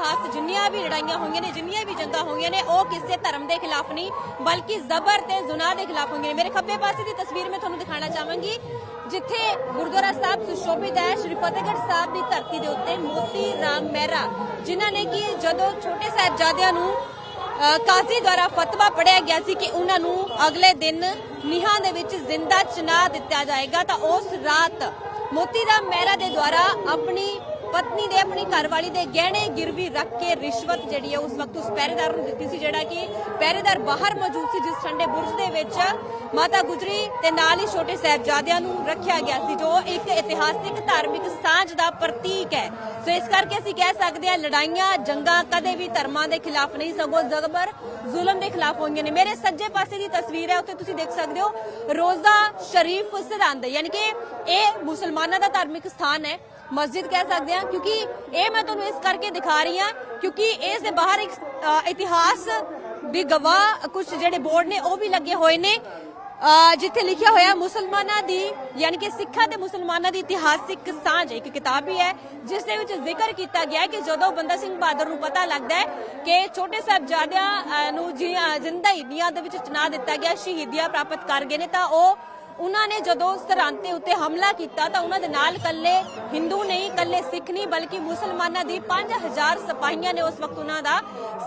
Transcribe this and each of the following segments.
ਇਤਿਹਾਸ ਜਿੰਨੀਆਂ ਵੀ ਲੜਾਈਆਂ ਹੋਈਆਂ ਨੇ ਜਿੰਨੀਆਂ ਵੀ ਜੰਗਾਂ ਹੋਈਆਂ ਨੇ ਉਹ ਕਿਸੇ ਧਰਮ ਦੇ ਖਿਲਾਫ ਨਹੀਂ ਬਲਕਿ ਜ਼ਬਰ ਤੇ ਜ਼ੁਨਾ ਦੇ ਖਿਲਾਫ ਹੋਈਆਂ ਨੇ। ਮੇਰੇ ਖੱਬੇ ਪਾਸੇ ਦੀ ਤਸਵੀਰ ਮੈਂ ਤੁਹਾਨੂੰ ਦਿਖਾਣਾ ਚਾਹਾਂਗੀ ਜਿੱਥੇ ਗੁਰਦੁਆਰਾ ਸਾਹਿਬ ਸੁਸ਼ੋਭਿਤ ਹੈ ਸ਼੍ਰੀ ਫਤਿਹਗੜ੍ਹ ਸਾਹਿਬ ਦੀ ਧਰਤੀ ਦੇ ਉੱਤੇ ਮੋਤੀ ਰਾਮ ਮਹਿਰਾ ਜਿਨ੍ਹਾਂ ਨੇ ਕਿ ਜਦੋਂ ਛੋਟੇ ਸਾਹਿਬਜ਼ਾਦਿਆਂ ਨੂੰ ਅ, ਕਾਜ਼ੀ ਦੁਆਰਾ ਫਤਵਾ ਪੜਿਆ ਗਿਆ ਸੀ ਕਿ ਉਹਨਾਂ ਨੂੰ ਅਗਲੇ ਦਿਨ ਨੀਹਾਂ ਦੇ ਵਿੱਚ ਜ਼ਿੰਦਾ ਚਿਣਾ ਦਿੱਤਾ ਜਾਏਗਾ ਤਾਂ ਉਸ ਰਾਤ ਮੋਤੀ ਰਾਮ ਮਹਿਰਾ ਦੇ ਦੁਆਰਾ ਆਪਣੀ ਪਤਨੀ ਨੇ ਆਪਣੀ ਘਰਵਾਲੀ ਦੇ ਗਹਿਣੇ ਗਿਰਵੀ ਰੱਖ ਕੇ ਰਿਸ਼ਵਤ ਜਿਹੜੀ ਹੈ ਉਸ ਵਕਤ ਉਸ ਪਹਿਰੇਦਾਰ ਨੂੰ ਦਿੱਤੀ ਸੀ, ਜਿਹੜਾ ਕਿ ਪਹਿਰੇਦਾਰ ਬਾਹਰ ਮੌਜੂਦ ਸੀ, ਜਿਸ ਠੰਡੇ ਬੁਰਜ ਦੇ ਵਿੱਚ ਮਾਤਾ ਗੁਜਰੀ ਤੇ ਨਾਲ ਹੀ ਛੋਟੇ ਸਾਹਿਬਜ਼ਾਦਿਆਂ ਨੂੰ ਰੱਖਿਆ ਗਿਆ ਸੀ, ਜੋ ਇੱਕ ਇਤਿਹਾਸਿਕ, ਧਾਰਮਿਕ ਸਾਂਝ ਦਾ ਪ੍ਰਤੀਕ ਹੈ। ਸੋ ਇਸ ਕਰਕੇ ਅਸੀਂ ਕਹਿ ਸਕਦੇ ਹਾਂ, ਲੜਾਈਆਂ, ਜੰਗਾਂ ਕਦੇ ਵੀ ਧਰਮਾਂ ਦੇ ਖਿਲਾਫ ਨਹੀਂ ਸਗੋਂ ਜ਼ਬਰ ਜ਼ੁਲਮ ਦੇ ਖਿਲਾਫ ਹੋਈਆਂ ਨੇ। ਮੇਰੇ ਸੱਜੇ ਪਾਸੇ ਦੀ ਤਸਵੀਰ ਹੈ, ਉੱਥੇ ਤੁਸੀਂ ਦੇਖ ਸਕਦੇ ਹੋ ਰੋਜ਼ਾ ਸ਼ਰੀਫ ਸਰਹੰਦ ਯਾਨੀ ਕਿ ਇਹ ਮੁਸਲਮਾਨਾਂ ਦਾ ਧਾਰਮਿਕ ਸਥਾਨ ਹੈ। ਮਸਜਿਦ ਕਹਿ ਸਕਦੇ ਹਾਂ, ਕਿਉਂਕਿ ਇਹ ਮੈਂ ਤੁਹਾਨੂੰ ਇਸ ਕਰਕੇ ਦਿਖਾ ਰਹੀ ਹਾਂ, ਕਿਉਂਕਿ ਇਸ ਦੇ ਬਾਹਰ ਇੱਕ ਇਤਿਹਾਸ ਵੀ ਗਵਾਹ ਕੁਝ ਜਿਹੜੇ ਬੋਰਡ ਨੇ, ਉਹ ਵੀ ਲੱਗੇ ਹੋਏ ਨੇ। ਜਿੱਥੇ ਲਿਖਿਆ ਹੋਇਆ ਮੁਸਲਮਾਨਾਂ ਦੀ, ਯਾਨੀ ਕਿ ਸਿੱਖਾਂ ਤੇ ਮੁਸਲਮਾਨਾਂ ਦੀ ਇਤਿਹਾਸਿਕ ਸਾਂਝ, ਇੱਕ ਕਿਤਾਬ ਵੀ ਹੈ, ਜਿਸ ਦੇ ਵਿੱਚ ਜ਼ਿਕਰ ਕੀਤਾ ਗਿਆ ਕਿ ਜਦੋਂ ਬੰਦਾ ਸਿੰਘ ਬਹਾਦਰ ਨੂੰ ਪਤਾ ਲੱਗਦਾ ਹੈ ਕਿ ਛੋਟੇ ਸਾਹਿਬਜ਼ਾਦਿਆਂ ਨੂੰ ਜੀ- ਜ਼ਿੰਦਾ ਹੀ ਨੀਹਾਂ ਦੇ ਵਿੱਚ ਚਿਣਾ ਦਿੱਤਾ ਗਿਆ, ਸ਼ਹੀਦੀਆਂ ਪ੍ਰਾਪਤ ਕਰ ਗਏ ਨੇ, ਤਾਂ ਉਹ ਉਹਨਾਂ ਨੇ ਜਦੋਂ ਸਰਹੰਦ ਦੇ ਉੱਤੇ ਹਮਲਾ ਕੀਤਾ ਤਾਂ ਉਹਨਾਂ ਦੇ ਨਾਲ ਕੱਲੇ ਹਿੰਦੂ ਨਹੀਂ ਕੱਲੇ ਸਿੱਖ ਨਹੀਂ, ਬਲਕਿ ਮੁਸਲਮਾਨਾਂ ਦੀ 5000 ਸਿਪਾਹੀਆਂ ਨੇ ਉਸ ਵਕਤ ਉਹਨਾਂ ਦਾ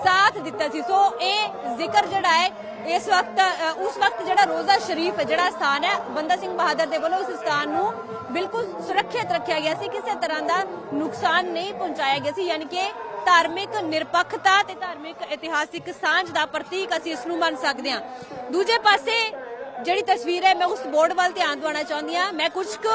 ਸਾਥ ਦਿੱਤਾ ਸੀ। ਸੋ ਇਹ ਜ਼ਿਕਰ ਜਿਹੜਾ ਹੈ, ਇਸ ਵਕਤ ਉਸ ਵਕਤ ਜਿਹੜਾ ਰੋਜ਼ਾ ਸ਼ਰੀਫ ਜਿਹੜਾ ਸਥਾਨ ਹੈ, ਬੰਦਾ ਸਿੰਘ ਬਹਾਦਰ ਦੇ ਵੱਲੋਂ ਇਸ ਸਥਾਨ ਨੂੰ ਬਿਲਕੁਲ ਸੁਰੱਖਿਅਤ ਰੱਖਿਆ ਗਿਆ ਸੀ। ਕਿਸੇ ਤਰ੍ਹਾਂ ਦਾ ਨੁਕਸਾਨ ਨਹੀਂ ਪਹੁੰਚਾਇਆ ਗਿਆ ਸੀ। ਯਾਨੀ ਕਿ ਧਾਰਮਿਕ ਨਿਰਪੱਖਤਾ ਤੇ ਧਾਰਮਿਕ ਇਤਿਹਾਸਿਕ ਸਾਂਝ ਦਾ ਪ੍ਰਤੀਕ ਅਸੀਂ ਇਸ ਨੂੰ ਮੰਨ ਸਕਦੇ ਹਾਂ। ਦੂਜੇ ਪਾਸੇ ਜਿਹੜੀ ਤਸਵੀਰ ਹੈ, ਮੈਂ ਉਸ ਬੋਰਡ ਵੱਲ ਧਿਆਨ ਦਿਵਾਉਣਾ ਚਾਹੁੰਦੀ ਹਾਂ। ਮੈਂ ਕੁਝ ਕੁ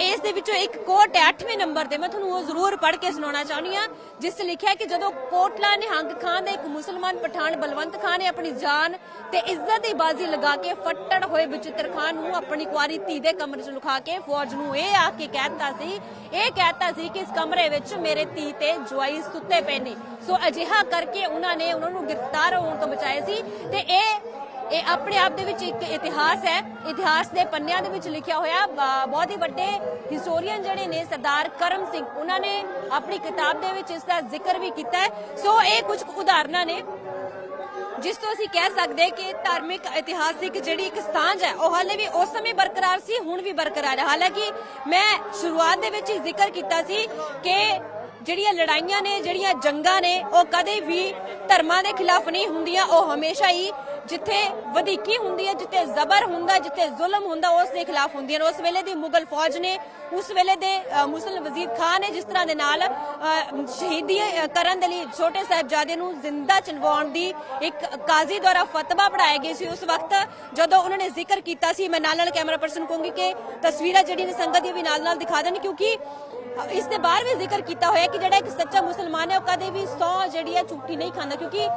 ਇਸ ਦੇ ਵਿੱਚੋਂ ਇੱਕ ਕੋਟ ਹੈ 8ਵੇਂ ਨੰਬਰ ਤੇ। ਮੈਂ ਤੁਹਾਨੂੰ ਉਹ ਜ਼ਰੂਰ ਪੜ੍ਹ ਕੇ ਸੁਣਾਉਣਾ ਚਾਹੁੰਦੀ ਹਾਂ, ਜਿਸ 'ਚ ਲਿਖਿਆ ਕਿ ਜਦੋਂ ਕੋਟਲਾ ਨਿਹੰਗ ਖਾਨ ਦਾ ਇੱਕ ਮੁਸਲਮਾਨ ਪਠਾਨ ਬਲਵੰਤ ਖਾਨ ਨੇ ਆਪਣੀ ਜਾਨ ਤੇ ਇੱਜ਼ਤ ਦੀ ਬਾਜ਼ੀ ਲਗਾ ਕੇ ਫੱਟੜ ਹੋਏ ਬਚਿੱਤਰ ਖਾਨ ਨੂੰ ਆਪਣੀ ਕੁਆਰੀ ਧੀ ਦੇ ਕਮਰੇ 'ਚ ਲੁਕਾ ਕੇ ਫੌਜ ਨੂੰ ਇਹ ਆ ਕੇ ਕਹਿਤਾ ਸੀ, ਇਹ ਕਹਿਤਾ ਸੀ ਕਿ ਇਸ ਕਮਰੇ ਵਿੱਚ ਮੇਰੇ ਧੀ ਤੇ ਜਵਾਈ ਸੁੱਤੇ ਪਏ ਨੇ। ਸੋ ਅਜਿਹਾ ਕਰਕੇ ਉਹਨਾਂ ਨੇ, ਉਹਨਾਂ ਨੂੰ ਗ੍ਰਿਫਤਾਰ ਹੋਣ ਤੋਂ ਬਚਾਇਆ ਸੀ ਤੇ ਇਹ ਇਹ ਆਪਣੇ ਆਪ ਦੇ ਵਿੱਚ ਇੱਕ ਇਤਿਹਾਸ ਹੈ। ਇਤਿਹਾਸ ਦੇ ਪੰਨਿਆਂ ਦੇ ਵਿੱਚ ਲਿਖਿਆ ਹੋਇਆ ਬਹੁਤ ਹੀ ਵੱਡੇ ਹਿਸਟੋਰੀਅਨ ਜਿਹੜੇ ਨੇ ਸਰਦਾਰ ਕਰਮ ਸਿੰਘ, ਉਹਨਾਂ ਨੇ ਆਪਣੀ ਕਿਤਾਬ ਦੇ ਵਿੱਚ ਇਸ ਦਾ ਜ਼ਿਕਰ ਵੀ ਕੀਤਾ ਹੈ। ਸੋ ਇਹ ਕੁਝ ਉਦਾਹਰਨਾਂ ਨੇ, ਜਿਸ ਤੋਂ ਅਸੀਂ ਕਹਿ ਸਕਦੇ ਕਿ ਧਾਰਮਿਕ, ਇਤਿਹਾਸਿਕ ਜਿਹੜੀ ਇੱਕ ਸਾਂਝ ਹੈ, ਉਹ ਹਾਲੇ ਵੀ ਉਸ ਸਮੇਂ ਬਰਕਰਾਰ ਸੀ, ਹੁਣ ਵੀ ਬਰਕਰਾਰ ਹੈ। ਹਾਲਾਂਕਿ ਮੈਂ ਸ਼ੁਰੂਆਤ ਦੇ ਵਿੱਚ ਹੀ ਜ਼ਿਕਰ ਕੀਤਾ ਸੀ ਕਿ ਜਿਹੜੀਆਂ ਲੜਾਈਆਂ ਨੇ, ਜਿਹੜੀਆਂ ਜੰਗਾਂ ਨੇ, ਉਹ ਕਦੇ ਵੀ ਧਰਮਾਂ ਦੇ ਖਿਲਾਫ ਨਹੀਂ ਹੁੰਦੀਆਂ, ਉਹ ਹਮੇਸ਼ਾ ਹੀ ਜਿੱਥੇ ਵਧੀਕੀ ਹੁੰਦੀ ਹੈ ਜਿੱਥੇ ਜ਼ਬਰ ਹੁੰਦਾ ਜਿੱਥੇ ਜ਼ੁਲਮ ਹੁੰਦਾ ਉਸ ਦੇ ਖਿਲਾਫ ਹੁੰਦੀਆਂ ਨੇ ਉਸ ਵੇਲੇ ਦੀ ਮੁਗਲ ਫੌਜ ਨੇ ਉਸ ਵੇਲੇ ਦੇ ਅ, ਵਜ਼ੀਰ ਖਾਨ ਨੇ ਜਿਸ ਤਰ੍ਹਾਂ ਦੇ ਨਾਲ ਸ਼ਹੀਦੀ ਕਰਨ ਦੇ ਲਈ ਛੋਟੇ ਸਾਹਿਬਜ਼ਾਦੇ ਨੂੰ ਜ਼ਿੰਦਾ ਚਨਵਾਉਣ ਦੀ ਇੱਕ ਕਾਜ਼ੀ ਦੁਆਰਾ ਫਤਵਾ ਪੜਾਇਆ ਗਿਆ ਸੀ। ਉਸ ਵਕਤ ਜਦੋਂ ਉਹਨਾਂ ਨੇ ਜ਼ਿਕਰ ਕੀਤਾ ਸੀ ਮੈਂ ਨਾਲ ਨਾਲ ਕੈਮਰਾ ਪਰਸਨ ਕਹੂੰਗੀ ਕਿ ਤਸਵੀਰਾਂ ਜਿਹੜੀਆਂ ਨੇ ਸੰਗਤ ਦੀ ਵੀ ਨਾਲ ਨਾਲ ਦਿਖਾ ਦੇਣ ਕਿਉਂਕਿ ਇਸ ਦੇ ਬਾਹਰ ਵੀ ਜ਼ਿਕਰ ਕੀਤਾ ਹੋਇਆ ਕਿ ਜਿਹੜਾ ਇੱਕ ਸੱਚਾ ਮੁਸਲਮਾਨ ਹੈ ਉਹ ਕਦੇ ਵੀ ਸੌ ਜਿਹੜੀ ਹੈ ਝੂਠੀ ਨਹੀਂ ਖਾਂਦਾ ਕਿਉਂਕਿ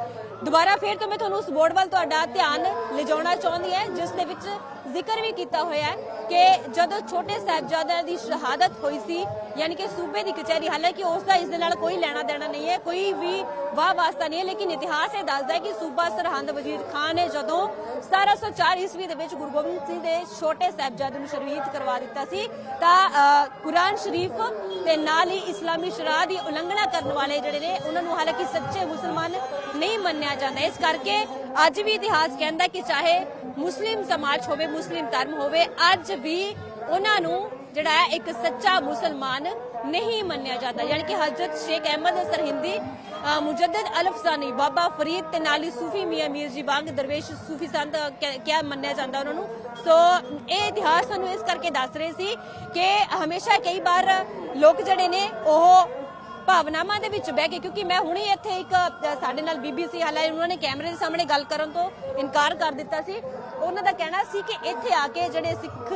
ਦੁਬਾਰਾ ਫੇਰ ਤੋਂ ਮੈਂ ਤੁਹਾਨੂੰ ਉਸ ਬੋਰਡ ਵੱਲ ਤੁਹਾਡਾ ਧਿਆਨ ਲਿਜਾਉਣਾ ਚਾਹੁੰਦੀ ਹਾਂ, ਜਿਸ ਦੇ ਵਿੱਚ ਜ਼ਿਕਰ ਵੀ ਕੀਤਾ ਹੋਇਆ ਹੈ ਕਿ ਜਦੋਂ ਛੋਟੇ ਸਾਹਿਬਜ਼ਾਦਿਆਂ ਦੀ ਸ਼ਹਾਦਤ ਹੋਈ ਸੀ, ਯਾਨੀ ਕਿ ਸੂਬੇ ਦੀ ਕਚਹਿਰੀ, ਹਾਲਾਂਕਿ ਉਸ ਦਾ ਇਸ ਦੇ ਨਾਲ ਕੋਈ ਲੈਣਾ ਦੇਣਾ ਨਹੀਂ ਹੈ, ਕੋਈ ਵੀ ਵਾਹ ਵਾਸਤਾ ਨਹੀਂ ਹੈ, ਲੇਕਿਨ ਇਤਿਹਾਸ ਇਹ ਦੱਸਦਾ ਹੈ ਕਿ ਸੂਬਾ ਸਰਹੰਦ ਵਜ਼ੀਰ ਖਾਨ ਨੇ ਜਦੋਂ 1704 ਈਸਵੀ ਦੇ ਵਿੱਚ ਗੁਰੂ ਗੋਬਿੰਦ ਸਿੰਘ ਦੇ ਛੋਟੇ ਸਾਹਿਬਜ਼ਾਦੇ ਨੂੰ ਸ਼ਹੀਦ ਕਰਵਾ ਦਿੱਤਾ ਸੀ, ਤਾਂ ਕੁਰਾਨ ਸ਼ਰੀਫ ਤੇ ਨਾਲ ਹੀ ਇਸਲਾਮੀ ਸ਼ਰਾ ਦੀ ਉਲੰਘਣਾ ਕਰਨ ਵਾਲੇ ਜਿਹੜੇ ਨੇ, ਉਹਨਾਂ ਨੂੰ ਹਾਲਾਂਕਿ ਸੱਚੇ ਮੁਸਲਮਾਨ ਨਹੀਂ ਮੰਨਿਆ ਜਾਂਦਾ। ਇਸ ਕਰਕੇ ਅੱਜ ਵੀ ਇਤਿਹਾਸ ਕਹਿੰਦਾ ਕਿ ਚਾਹੇ ਮੁਸਲਿਮ ਸਮਾਜ ਹੋਵੇ, ਮੁਸਲਿਮ ਧਰਮ ਹੋਵੇ, ਅੱਜ ਵੀ ਉਹਨਾਂ ਨੂੰ ਜਿਹੜਾ ਹੈ ਇੱਕ ਸੱਚਾ ਮੁਸਲਮਾਨ ਨਹੀਂ ਮੰਨਿਆ ਜਾਂਦਾ। ਯਾਨੀ ਕਿ ਹਜ਼ਰਤ ਸ਼ੇਖ ਅਹਿਮਦ ਸਰਹਿੰਦੀ ਮੁਜੱਦਦ ਅਲਫਸਾਨੀ ਬਾਬਾ ਫਰੀਦ ਤੇ ਨਾਲੀ ਸੂਫੀ ਮੀਆਂ ਮੀਰ ਜੀ ਵਾਂਗ ਦਰਵੇਸ਼ ਸੂਫੀ ਸੰਤ ਕਿਆ ਮੰਨਿਆ ਜਾਂਦਾ ਉਹਨਾਂ ਨੂੰ। ਸੋ ਇਹ ਇਤਿਹਾਸ ਸਾਨੂੰ ਇਸ ਕਰਕੇ ਦੱਸ ਰਹੇ ਸੀ ਕਿ ਹਮੇਸ਼ਾ ਕਈ ਵਾਰ ਲੋਕ ਜਿਹੜੇ ਨੇ ਉਹ ਭਾਵਨਾਵਾਂ ਦੇ ਵਿੱਚ ਬਹਿ ਕੇ, ਕਿਉਂਕਿ ਮੈਂ ਹੁਣੇ ਇੱਥੇ ਇੱਕ ਸਾਡੇ ਨਾਲ ਬੀਬੀਸੀ ਹਾਲਾਂਕਿ ਉਹਨਾਂ ਨੇ ਕੈਮਰੇ ਦੇ ਸਾਹਮਣੇ ਗੱਲ ਕਰਨ ਤੋਂ ਇਨਕਾਰ ਕਰ ਦਿੱਤਾ ਸੀ। ਉਹਨਾਂ ਦਾ ਕਹਿਣਾ ਸੀ ਕਿ ਇੱਥੇ ਆ ਕੇ ਜਿਹੜੇ ਸਿੱਖ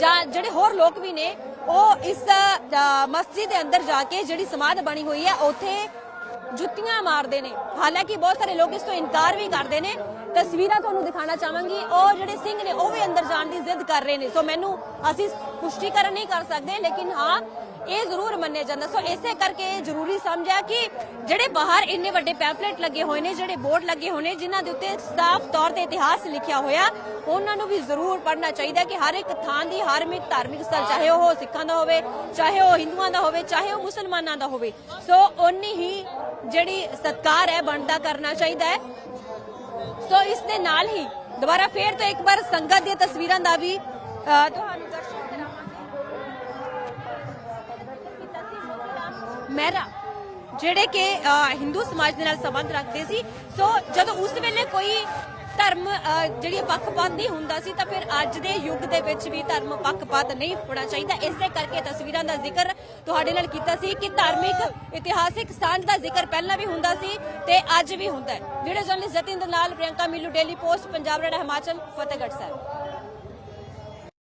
ਜਾਂ ਜਿਹੜੇ ਹੋਰ ਲੋਕ ਵੀ ਨੇ, ਉਹ ਇਸ ਮਸਜਿਦ ਦੇ ਅੰਦਰ ਜਾ ਕੇ ਜਿਹੜੀ ਸਮਾਧ ਬਣੀ ਹੋਈ ਹੈ, ਉੱਥੇ ਜੁੱਤੀਆਂ ਮਾਰਦੇ ਨੇ। ਹਾਲਾਂਕਿ ਬਹੁਤ ਸਾਰੇ ਲੋਕ ਇਸ ਤੋਂ ਇਨਕਾਰ ਵੀ ਕਰਦੇ ਨੇ ਤਸਵੀਰਾਂ ਤੁਹਾਨੂੰ ਦਿਖਾਣਾ ਚਾਹਾਂਗੀ। ਉਹ ਜਿਹੜੇ ਸਿੰਘ ਨੇ, ਉਹ ਵੀ ਅੰਦਰ ਜਾਣ ਦੀ ਜ਼ਿੱਦ ਕਰ ਰਹੇ ਨੇ। ਸੋ ਮੈਨੂੰ ਅਸੀਂ ਪੁਸ਼ਟੀਕਰਨ ਨਹੀਂ ਕਰ ਸਕਦੇ, ਲੇਕਿਨ ਹਾਂ, ਇਹ ਜ਼ਰੂਰ ਮੰਨਿਆ ਜਾਂਦਾ। ਸੋ ਇਸੇ ਕਰਕੇ ਇਹ ਜ਼ਰੂਰੀ ਸਮਝਿਆ ਕਿ ਜਿਹੜੇ ਬਾਹਰ ਇੰਨੇ ਵੱਡੇ ਪੈਂਫਲੇਟ ਲੱਗੇ ਹੋਏ ਨੇ, ਜਿਹੜੇ ਬੋਰਡ ਲੱਗੇ ਹੋਏ ਨੇ, ਜਿਨ੍ਹਾਂ ਦੇ ਉੱਤੇ ਸਾਫ਼ ਤੌਰ ਤੇ ਇਤਿਹਾਸ ਲਿਖਿਆ ਹੋਇਆ, ਉਹਨਾਂ ਨੂੰ ਵੀ ਜ਼ਰੂਰ ਪੜ੍ਹਨਾ ਚਾਹੀਦਾ ਕਿ ਹਰ ਇੱਕ ਥਾਂ ਦੀ ਹਰਮਿਕ ਧਾਰਮਿਕ ਸਥਲ, ਚਾਹੇ ਉਹ ਸਿੱਖਾਂ ਦਾ ਹੋਵੇ, ਚਾਹੇ ਉਹ ਹਿੰਦੂਆਂ ਦਾ ਹੋਵੇ, ਚਾਹੇ ਉਹ ਮੁਸਲਮਾਨਾਂ ਦਾ ਹੋਵੇ। ਸੋ ਓਨੀ ਹੀ ਜਿਹੜੀ ਸਤਕਾਰ ਹੈ, ਬਣਦਾ ਕਰਨਾ ਚਾਹੀਦਾ ਹੈ। ਸੋ ਇਸ ਦੇ ਨਾਲ ਹੀ ਦੁਬਾਰਾ ਫੇਰ ਤੋਂ ਇੱਕ ਵਾਰ ਸੰਗਤ ਦੀਆਂ ਤਸਵੀਰਾਂ ਦਾ ਵੀ ਤੁਹਾਨੂੰ ਦਰਸ਼ਨ ਕਰਾਵਾਂਗੇ। ਮਹਿਰਾ ਜਿਹੜੇ ਕਿ ਹਿੰਦੂ ਸਮਾਜ ਦੇ ਨਾਲ ਸੰਬੰਧ ਰੱਖਦੇ ਸੀ, ਸੋ ਜਦੋਂ ਉਸ ਵੇਲੇ ਕੋਈ ਧਰਮ ਜਿਹੜੀ ਪੱਖਪਾਤ ਹੁੰਦਾ ਸੀ, ਤਾਂ ਫਿਰ ਅੱਜ ਦੇ ਯੁੱਗ ਦੇ ਵਿੱਚ ਵੀ ਧਰਮ ਪੱਖਪਾਤ ਨਹੀਂ ਹੋਣਾ ਚਾਹੀਦਾ। ਇਸੇ ਕਰਕੇ ਤਸਵੀਰਾਂ ਦਾ ਜ਼ਿਕਰ ਤੁਹਾਡੇ ਨਾਲ ਕੀਤਾ ਸੀ ਕਿ ਧਾਰਮਿਕ, ਇਤਿਹਾਸਿਕ ਸਾਂਝ ਦਾ ਜ਼ਿਕਰ ਪਹਿਲਾਂ ਵੀ ਹੁੰਦਾ ਸੀ ਤੇ ਅੱਜ ਵੀ ਹੁੰਦਾ ਹੈ। ਜਿਹੜੇ ਜਰਨਲਿਸਟ ਜਤਿਨ ਦੇ ਨਾਲ ਪ੍ਰਿਯੰਕਾ ਮਿਲੂ ਡੇਲੀ ਪੋਸਟ ਪੰਜਾਬ ਰੇਡਾ ਹਿਮਾਚਲ ਫਤਿਹਗੜ੍ਹ ਸਾਹਿਬ।